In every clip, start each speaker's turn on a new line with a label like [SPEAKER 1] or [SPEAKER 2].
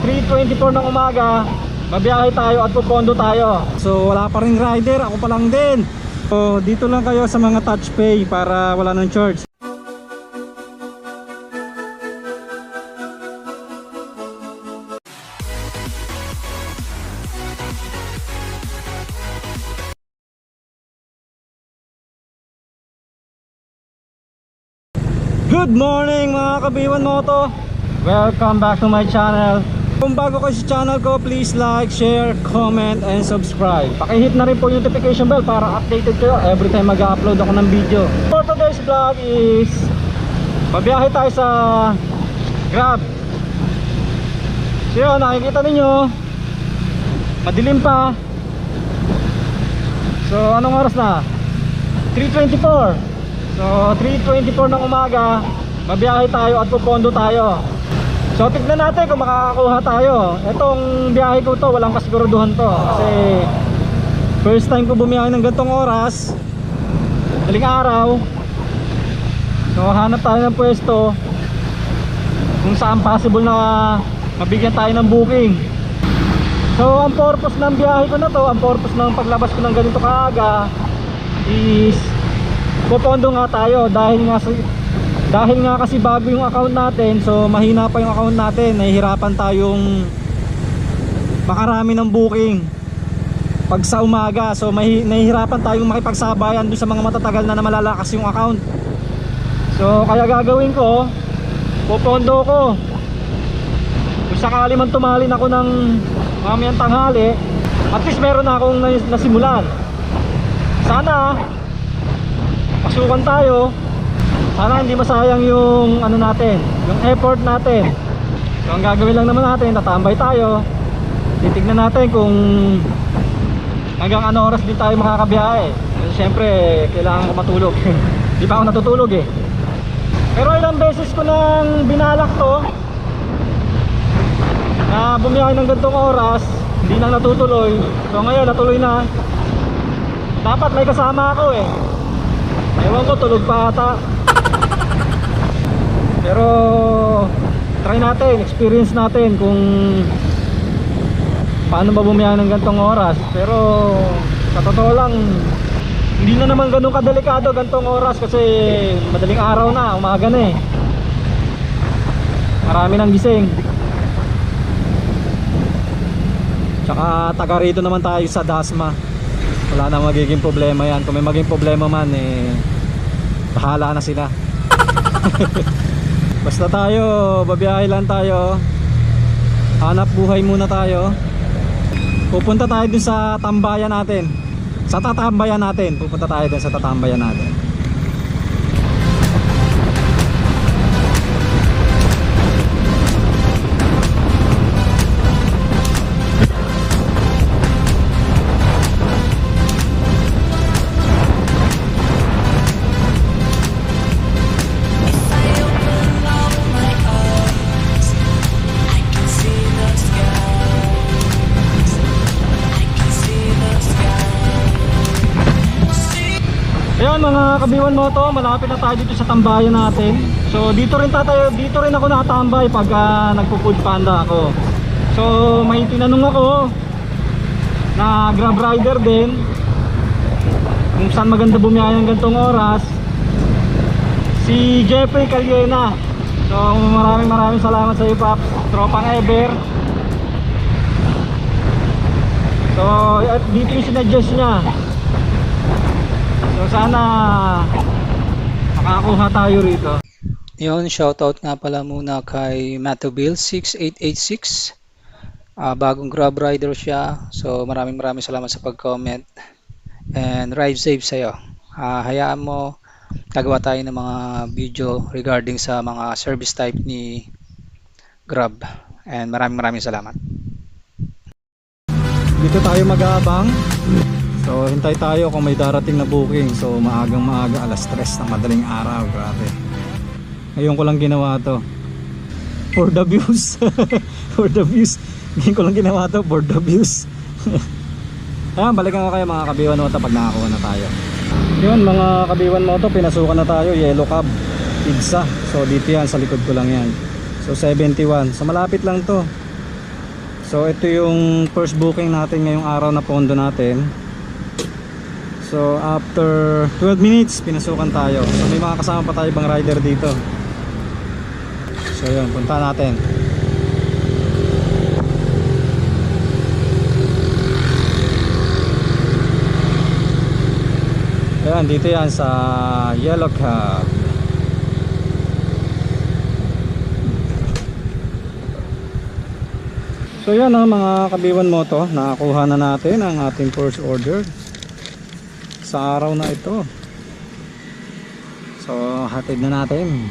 [SPEAKER 1] 3.24 ng umaga, mabiyahe tayo at pupondo tayo. So wala pa rin rider, ako pa lang din. So dito lang kayo sa mga touch pay para wala nang charge. Good morning mga kabiwan moto Welcome back to my channel Kung bago kayo sa channel ko Please like, share, comment, and subscribe. Pakihit na rin po yung notification bell Para updated kayo every time mag-upload ako ng video. For today's vlog is Babiyahe tayo sa Grab. So yun, nakikita ninyo Madilim pa. So anong oras na? 3.24 So 3.24 ng umaga Mabiyahe tayo at pupondo tayo So tignan natin kung makakakuha tayo. Itong biyahe ko to walang kasiguraduhan to. Kasi First time ko bumiyahe ng gantong oras. Daling araw. So hanap tayo ng pwesto Kung saan possible na Mabigyan tayo ng booking. So ang purpose ng biyahe ko na to Ang purpose ng paglabas ko ng ganito kaaga Is Pupondo nga tayo dahil nga si dahil nga kasi bago yung account natin so mahina pa yung account natin nahihirapan tayong makarami ng booking. Pag sa umaga so nahihirapan tayong makipagsabayan dun sa mga matatagal na na malalakas yung account. So kaya gagawin ko pupondo ko. Kung sakali man tumalin ako ng mamayang tanghali at least meron na akong nas- nasimulan. Sana pasukan tayo sana hindi masayang yung ano natin yung effort natin. So ang gagawin lang naman natin tatambay tayo. Titignan natin kung hanggang ano oras din tayo makakabiyahe. Kasi syempre kailangan ko matulog. Di pa ako natutulog eh. Pero ilang beses ko nang binalak to na bumiyahe ng gantong oras hindi na natutuloy. So ngayon natuloy na. Dapat may kasama ako eh. Ewan ko, tulog pa ata. Pero try natin, experience natin kung paano ba bumiyahe ng gantong oras. Pero sa totoo lang, hindi na naman ganun kadelikado gantong oras kasi madaling araw na, umaga na eh. Marami nang gising. Tsaka taga rito naman tayo sa Dasma wala na magiging problema yan kung may maging problema man eh bahala na sila basta tayo babiyahe lang tayo. Hanap buhay muna tayo. Pupunta tayo dun sa tambayan natin. Sa tatambayan natin. Pupunta tayo dun sa tatambayan natin Ayun mga kabiwan mo to, malapit na tayo dito sa tambayan natin. So dito rin tatayo, dito rin ako nakatambay pag uh, nagpo-food panda ako. So may tinanong ako na grab rider din kung saan maganda bumiyahe ng gantong oras. Si Jeffrey Caliena. So maraming maraming salamat sa iyo Paps, tropang ever. So at dito yung sinuggest niya. So sana makakuha tayo rito.
[SPEAKER 2] Yun, shoutout nga pala muna kay Matobil6886. Ah, bagong grab rider siya. So maraming maraming salamat sa pag-comment. And ride safe sa'yo. Ah, hayaan mo, gagawa tayo ng mga video regarding sa mga service type ni Grab. And maraming maraming salamat.
[SPEAKER 1] Dito tayo mag-aabang. So hintay tayo kung may darating na booking. So maagang maaga alas 3 ng madaling araw. Grabe. Ngayon ko lang ginawa to. For the views. for the views. Ngayon ko lang ginawa to for the views. Ayan, balikan ko kayo mga kabiwan mo pag nakakuha na tayo. Yun mga kabiwan mo to, pinasukan na tayo. Yellow cab. Pizza. So dito yan, sa likod ko lang yan. So 71. So malapit lang to. So ito yung first booking natin ngayong araw na pondo natin. So after 12 minutes pinasukan tayo. So may mga kasama pa tayo ibang rider dito. So yun, punta natin. Ayan, dito yan sa Yellow Cab. So yan ang mga kabiwan mo to, nakakuha na natin ang ating first order sa araw na ito. So hatid na natin.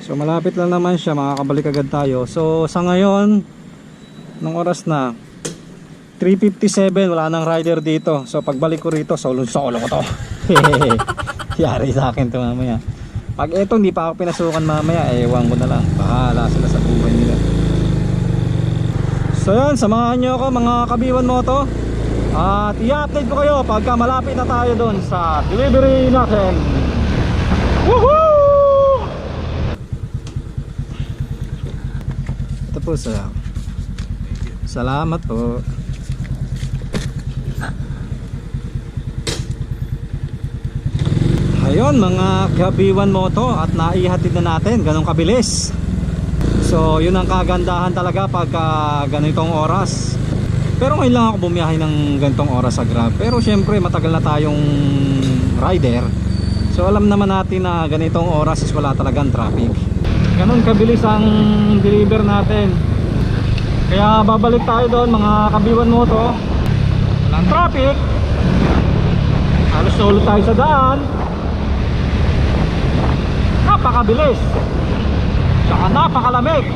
[SPEAKER 1] So malapit lang naman siya, makakabalik agad tayo. So sa ngayon, nung oras na 3.57, wala nang rider dito. So pagbalik ko rito, solo-solo ko to. Yari sa akin to mamaya. Pag eto hindi pa ako pinasukan mamaya, ewan ko na lang. Bahala sila sa buhay nila. So yun, samahan nyo ako mga kabiwan mo to At i-update ko kayo pagka malapit na tayo doon sa delivery natin. Woohoo! Ito po sa Salamat po. Ayun mga kabiwan mo to at naihatid na natin. Ganong kabilis. So yun ang kagandahan talaga pagka ganitong oras Pero ngayon lang ako bumiyahe ng ganitong oras sa Grab. Pero syempre matagal na tayong rider. So alam naman natin na ganitong oras is wala talagang traffic. Ganon kabilis ang deliver natin. Kaya babalik tayo doon mga kabiwan mo to. Walang traffic. Halos solo tayo sa daan. Napakabilis. Tsaka napakalamig.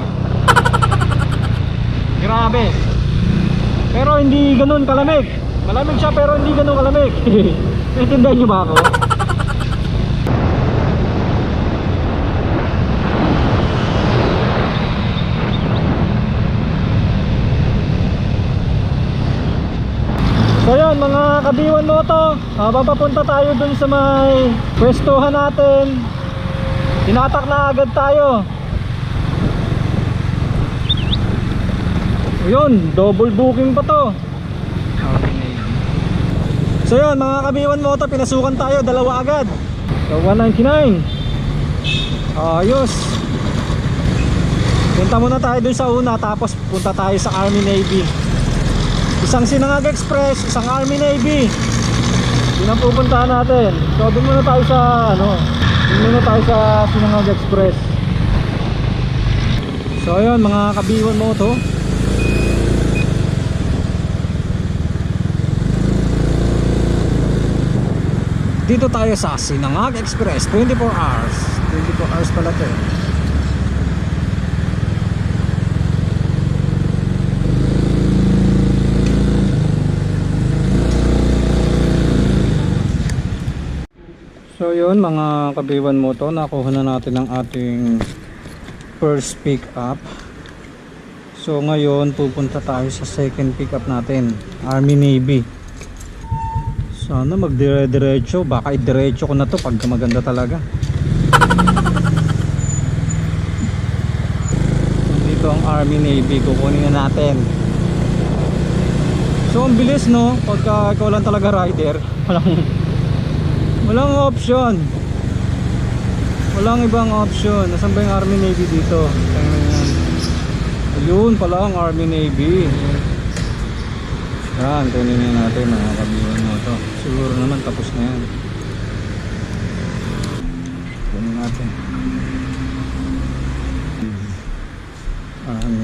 [SPEAKER 1] Grabe Pero hindi ganun kalamig. Malamig siya pero hindi ganun kalamig. Naintindihan nyo ba ako? So yun mga kabiwan mo to. Habang papunta tayo dun sa may pwestuhan natin. Tinatak na agad tayo Yun, double booking pa to. So yun, mga kabiwan mo to, pinasukan tayo, dalawa agad. So 199. Ayos. Punta muna tayo dun sa una, tapos punta tayo sa Army Navy. Isang Sinangag Express, isang Army Navy. Yun ang pupuntahan natin. So dun muna tayo sa, ano, dun muna tayo sa Sinangag Express. So ayun, mga kabiwan mo Dito tayo sa Sinangag Express 24 hours. 24 hours pala to eh. So yun mga kabiwan mo to Nakuha na natin ang ating First pick up So ngayon pupunta tayo sa second pick up natin Army Navy sana magdire-diretso, baka idiretso ko na to pag maganda talaga. Dito ang Army Navy, kukunin na natin. So ang bilis no, pagka ikaw lang talaga rider, walang walang option. Walang ibang option. Nasaan ba yung Army Navy dito? Ayun pala ang Army Navy. Yan, kunin na natin mga to. Siguro naman tapos na yan. Kunin natin. Ano,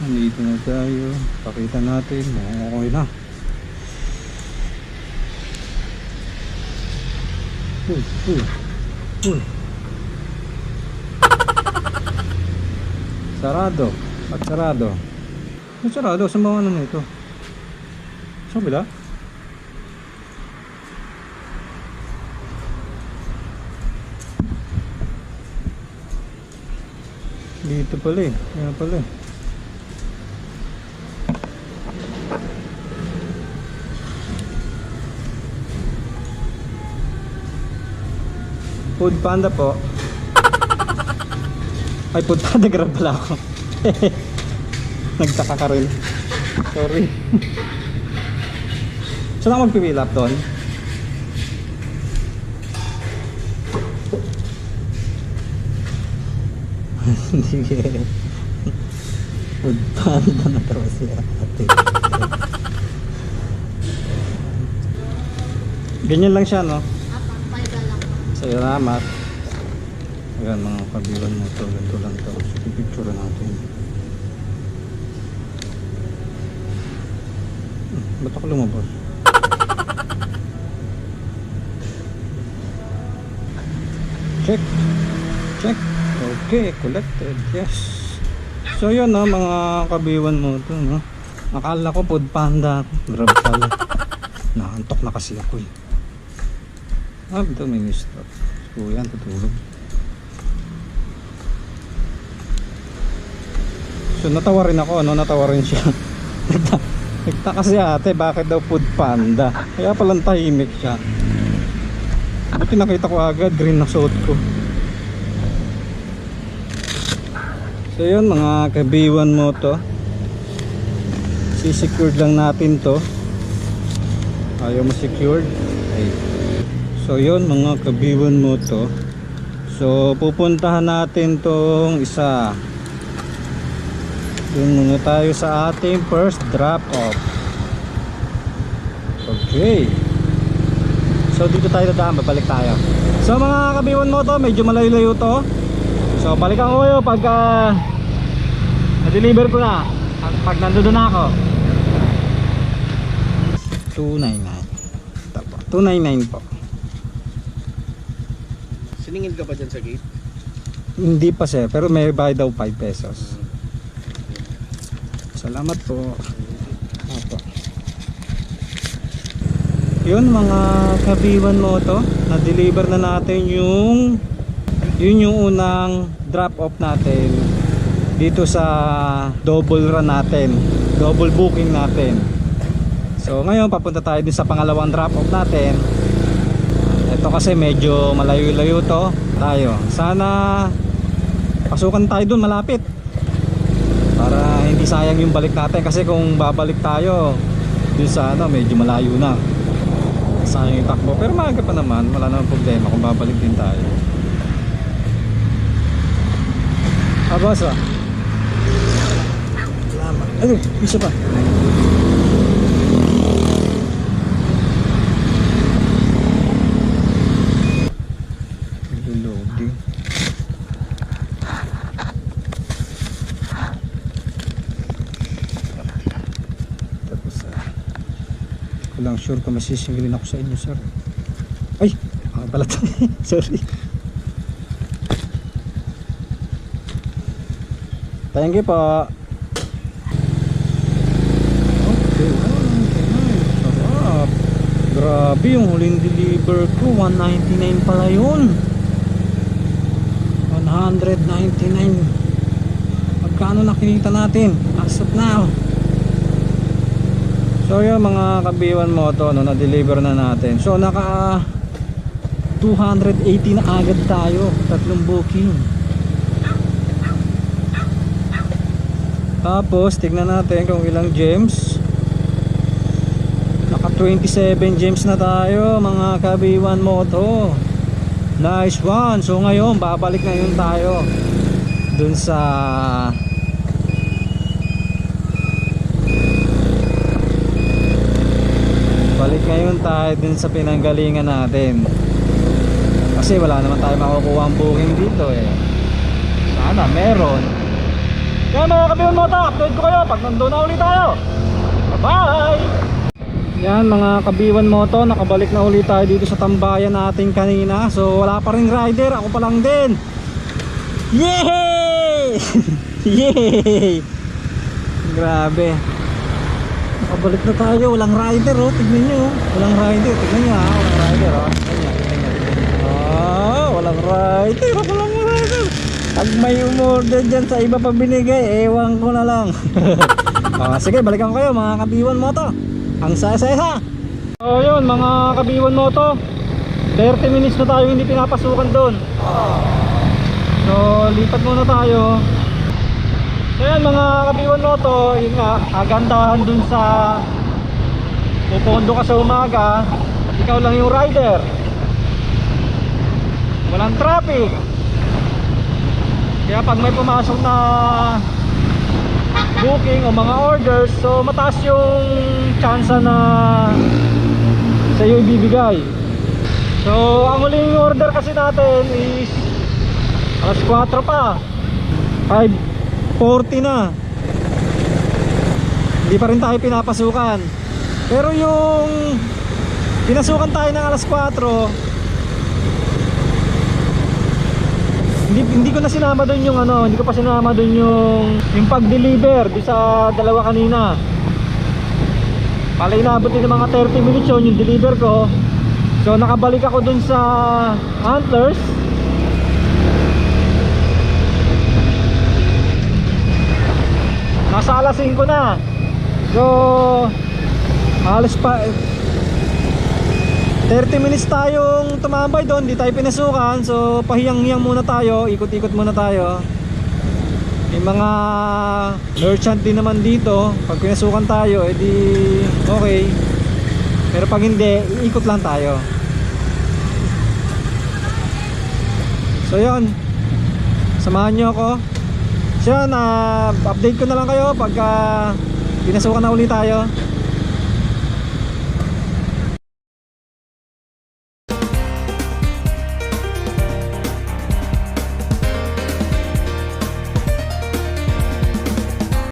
[SPEAKER 1] nandito na tayo. Pakita natin. Okay na. Uy, uy, uy. Sarado. At sarado. Sarado. Ba ang ano na ito? Sa kabila? Dito pala eh. Kaya pala eh. Food panda po. Ay, punta, nag-grab pala ako. Nagtaka ka rin. Sorry. Saan ako magpipill up doon? Hindi eh. Food panda na daw si ate. Ganyan lang siya, no? Salamat. Ayan mga kabilan mo to. Ganito lang to. Pipicture natin. Hmm, Ba't ako lumabas? Check. Check. Okay, collected. Yes. So yun no, mga kabiwan mo to no. Akala ko food panda ako. Grab pala. Naantok na kasi ako eh. Ah, ito may stop. So yan, tutulog. So natawa rin ako, ano, natawa rin siya. Nagta- Nagtaka si ate, bakit daw food panda? Kaya palang tahimik siya. Buti nakita ko agad, green na suot ko. So yun mga kabiwan mo to. Sisecured lang natin to. Ayaw mo secured. So yun mga kabiwan mo to. So pupuntahan natin tong isa. Doon muna tayo sa ating first drop off. Okay. So dito tayo dadaan, babalik tayo. So mga kabiwan mo to, medyo malayo-layo to. So balikan ko kayo pagka na-deliver ko na. At pag nandoon na ako. 299. Tapo. 299 po.
[SPEAKER 3] Siningil ka pa dyan sa gate?
[SPEAKER 1] Hindi pa sir, pero may bayad daw 5 pesos. Salamat po. Apo. Yun mga kabiwan mo to, na-deliver na natin yung yun yung unang drop off natin dito sa double run natin, double booking natin. So ngayon papunta tayo din sa pangalawang drop off natin. Ito kasi medyo malayo-layo to tayo. Sana pasukan tayo dun malapit sayang yung balik natin kasi kung babalik tayo dun sa ano medyo malayo na. Sayang yung takbo. Pero maaga pa naman wala namang problema kung babalik din tayo. Abas ah. Salamat. Ay isa pa Loading. Tapos ah, ko lang sure kung masisingilin ako sa inyo sir. Ay, mga balat. Sorry. Thank you po. Okay. Sarap. Grabe yung huling deliver ko, 199 pala yun. 199. Magkano nakikita natin as of now? So yun mga kabiwan mo to no, na-deliver na natin. So naka 280 na agad tayo, tatlong booking. Tapos tignan natin kung ilang gems. Naka 27 gems na tayo mga kabiwan mo to. Nice one. So ngayon babalik na yun tayo dun sa balik ngayon tayo dun sa pinanggalingan natin. Kasi wala naman tayo makukuha ang booking dito eh. Sana meron. Kaya mga kabiyon mo update ko kayo pag nandun na ulit tayo. Bye bye yan mga kabiwan mo to nakabalik na ulit tayo dito sa tambayan natin kanina. So wala pa rin rider ako pa lang din. Yay! Yay! Grabe Nakabalik na tayo, walang rider oh, tignan nyo oh. Walang rider, tignan nyo ha, walang rider oh. Ah, walang rider, walang rider. Pag may umorder dyan sa iba pa binigay, ewan ko na lang. ah, sige, balikan ko kayo mga kabiwan mo to. Ang saya-saya. So yun, mga kabiwan mo to. 30 minutes na tayo hindi pinapasukan doon. So, lipat muna tayo. So yan mga kabiwan mo to, yun nga, kagandahan dun sa pupondo ka sa umaga, ikaw lang yung rider. Walang traffic. Kaya pag may pumasok na booking o mga orders, so mataas yung chance na sa'yo ibibigay. So, ang huling order kasi natin is alas 4 pa. 5.40 na. Hindi pa rin tayo pinapasukan. Pero yung pinasukan tayo ng alas 4, hindi hindi ko na sinama doon yung ano, hindi ko pa sinama doon yung yung pag-deliver di sa dalawa kanina. Pala inabot din mga 30 minutes yun yung deliver ko. So nakabalik ako doon sa Antlers. Nasa alas 5 na. So alas pa 30 minutes tayong tumambay doon, di tayo pinasukan. So pahiyang-hiyang muna tayo, ikot-ikot muna tayo. May mga merchant din naman dito. Pag pinasukan tayo, edi okay. Pero pag hindi, iikot lang tayo. So yun. Samahan nyo ako. So yun, ah, update ko na lang kayo pagka pinasukan na uli tayo.